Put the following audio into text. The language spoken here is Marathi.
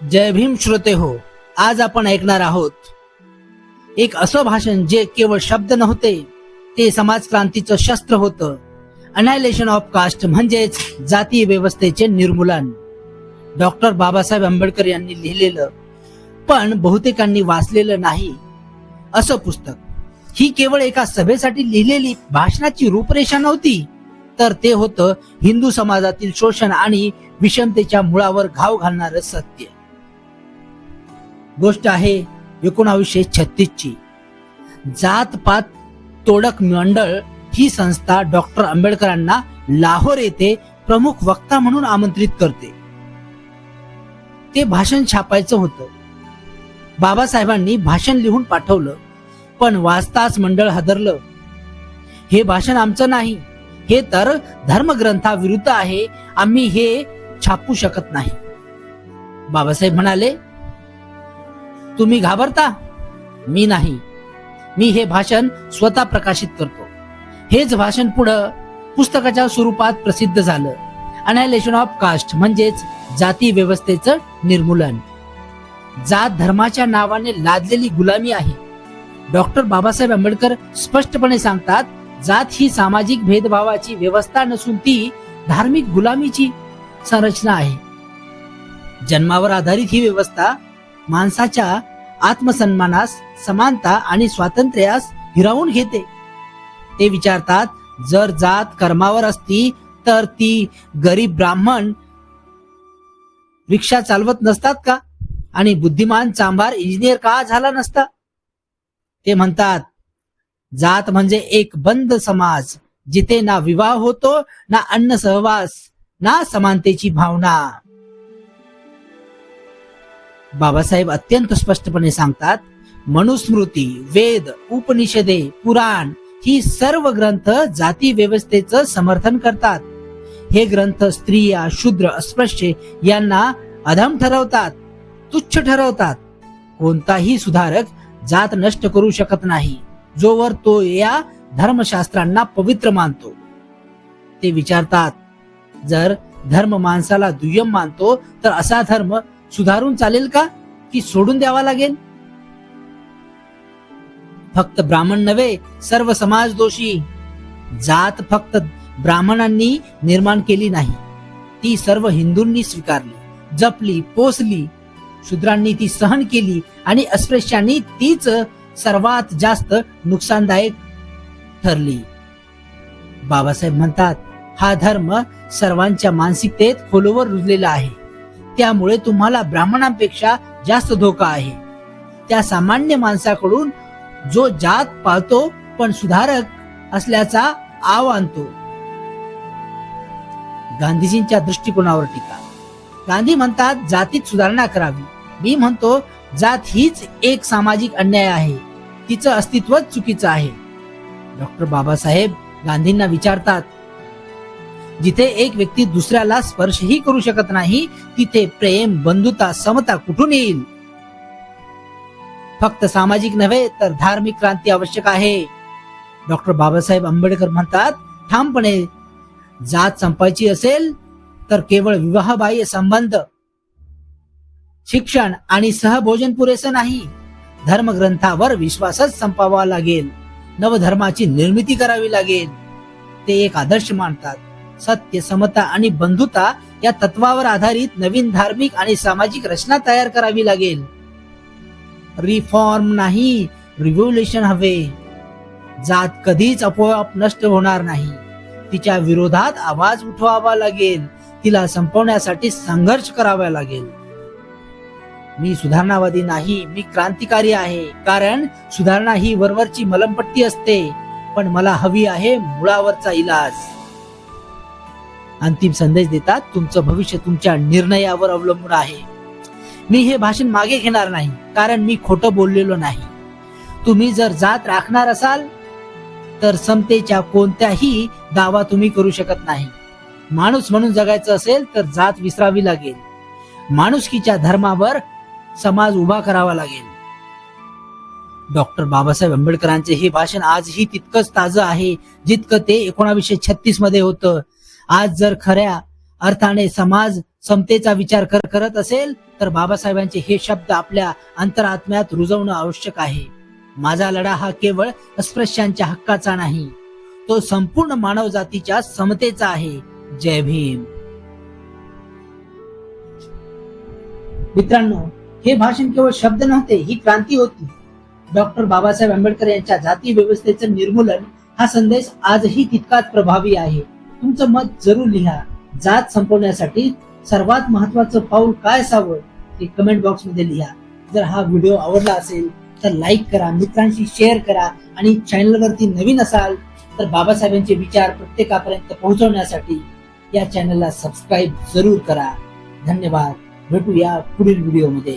जय भीम श्रोते हो आज आपण ऐकणार आहोत. एक असं भाषण जे केवळ शब्द नव्हते ते समाज क्रांतीचं शस्त्र होतं. अनायलेशन ऑफ कास्ट म्हणजेच जातीय व्यवस्थेचे निर्मूलन. डॉक्टर बाबासाहेब आंबेडकर यांनी लिहिलेलं पण बहुतेकांनी वाचलेलं नाही. असं पुस्तक. ही केवळ एका सभेसाठी लिहिलेली भाषणाची रूपरेषा नव्हती तर ते होतं हिंदू समाजातील शोषण आणि विषमतेच्या मुळावर घाव घालणारं सत्य. गोष्ट आहे एकोणावीसशे छत्तीस ची जात पात तोडक मंडळ ही संस्था डॉक्टर आंबेडकरांना लाहोर येथे प्रमुख वक्ता म्हणून आमंत्रित करते. ते भाषण छापायचं होतं. बाबासाहेबांनी भाषण लिहून पाठवलं पण वाचताच मंडळ हादरलं. हे भाषण आमचं नाही हे तर धर्मग्रंथाविरुद्ध आहे आम्ही हे छापू शकत नाही. बाबासाहेब म्हणाले तुम्ही घाबरता? मी नाही. मी हे भाषण स्वतः प्रकाशित करतो. हेच भाषण पुढं पुस्तकाच्या स्वरूपात प्रसिद्ध झालं. अनायलेशन ऑफ कास्ट म्हणजेच जाती व्यवस्थेचं निर्मूलन. जात धर्माच्या नावाने लादलेली गुलामी आहे. डॉक्टर बाबासाहेब आंबेडकर स्पष्टपणे सांगतात जात ही सामाजिक भेदभावाची व्यवस्था नसून ती धार्मिक गुलामीची संरचना आहे. जन्मावर आधारित ही व्यवस्था माणसाच्या आत्मसन्मानास समानता आणि स्वातंत्र्यास हिरावून घेते. ते विचारतात जर जात कर्मावर असती तर ती गरीब ब्राह्मण रिक्षा चालवत नसतात का? आणि बुद्धिमान चांभार इंजिनियर का झाला नसता? ते म्हणतात जात म्हणजे एक बंद समाज जिथे ना विवाह होतो ना अन्न सहवास ना समानतेची भावना. बाबासाहेब अत्यंत स्पष्टपणे सांगतात मनुस्मृती वेद उपनिषदे पुराण ही सर्व ग्रंथ जाती व्यवस्थेचं समर्थन करतात. हे ग्रंथ स्त्रिया शूद्र अस्पृश्य यांना अधम ठरवतात तुच्छ ठरवतात. कोणताही सुधारक जात नष्ट करू शकत नाही जोवर तो या धर्मशास्त्रांना पवित्र मानतो. ते विचारतात जर धर्म माणसाला दुय्यम मानतो तर असा धर्म सुधारून चालेल का? की सोडून द्यावा लागेल? फक्त ब्राह्मण नव्हे सर्व समाज दोषी. जात फक्त ब्राह्मणांनी निर्माण केली नाही. ती सर्व हिंदूंनी स्वीकारली जपली पोसली. शूद्रांनी ती सहन केली आणि अस्पृश्यांनी तीच सर्वात जास्त नुकसानदायक ठरली. बाबासाहेब म्हणतात हा धर्म सर्वांच्या मानसिकतेत खोलवर रुजलेला आहे. त्यामुळे तुम्हाला ब्राह्मणांपेक्षा जास्त धोका आहे. त्या सामान्य माणसाकडून जो जात पाळतो पण सुधारक असल्याचा आव आणतो. गांधीजींच्या दृष्टिकोनावर टीका. गांधी म्हणतात जातीत सुधारणा करावी. मी म्हणतो जात हीच एक सामाजिक अन्याय आहे. तिचं अस्तित्वच चुकीचं आहे. डॉक्टर बाबासाहेब गांधींना विचारतात जिथे एक व्यक्ती दुसऱ्याला स्पर्शही करू शकत नाही तिथे प्रेम बंधुता समता कुठून येईल? फक्त सामाजिक नव्हे तर धार्मिक क्रांती आवश्यक आहे. डॉक्टर बाबासाहेब आंबेडकर म्हणतात ठामपणे जात संपायची असेल तर केवळ विवाहबाह्य संबंध शिक्षण आणि सहभोजन पुरेसं नाही. धर्मग्रंथावर विश्वासच संपावा लागेल. नवधर्माची निर्मिती करावी लागेल. ते एक आदर्श मानतात. सत्य समता आणि बंधुता या तत्वावर आधारित नवीन धार्मिक आणि सामाजिक रचना तयार करावी लागेल. रिफॉर्म नाही रिव्होल्युशन हवे. जात कधीच आपोआप नष्ट होणार नाही. तिच्या विरोधात आवाज उठवावा लागेल. तिला संपवण्यासाठी संघर्ष करावा लागेल. मी सुधारणावादी नाही मी क्रांतिकारी आहे. कारण सुधारणा ही वरवरची मलमपट्टी असते. पण मला हवी आहे मुळावरचा इलाज. अंतिम संदेश देतात तुमचं भविष्य तुमच्या निर्णयावर अवलंबून आहे. मी हे भाषण मागे घेणार नाही कारण मी खोटं बोललेलो नाही. तुम्ही जर जात राखणार असाल तर समतेच्या कोणत्याही दावा तुम्ही करू शकत नाही. माणूस म्हणून जगायचं असेल तर जात विसरावी लागेल. माणुसकीच्या धर्मावर समाज उभा करावा लागेल. डॉक्टर बाबासाहेब आंबेडकरांचे हे भाषण आजही तितकंच ताजं आहे जितकं ते एकोणावीसशे छत्तीसमध्ये होतं. आज जर खऱ्या अर्थाने समाज समतेचा विचार कर करत असेल तर बाबासाहेबांचे हे शब्द आपल्या अंतरात्म्यात रुजवणं आवश्यक आहे. माझा लढा हा केवळ अस्पृश्यांच्या हक्काचा नाही तो संपूर्ण मानव जातीच्या समतेचा आहे. जय भीम. मित्रांनो हे भाषण केवळ शब्द नव्हते ही क्रांती होती. डॉक्टर बाबासाहेब आंबेडकर यांच्या जाती व्यवस्थेचं निर्मूलन हा संदेश आजही तितकाच प्रभावी आहे. तुमचं मत जरूर लिहा. जात संपवण्यासाठी सर्वात महत्वाचं पाऊल काय असावं ते कमेंट बॉक्समध्ये लिहा. जर हा व्हिडिओ आवडला असेल तर लाईक करा मित्रांशी शेअर करा आणि चॅनल वरती नवीन असाल तर बाबासाहेबांचे विचार प्रत्येकापर्यंत पोहोचवण्यासाठी या चॅनलला सबस्क्राईब जरूर करा. धन्यवाद. भेटूया पुढील व्हिडिओमध्ये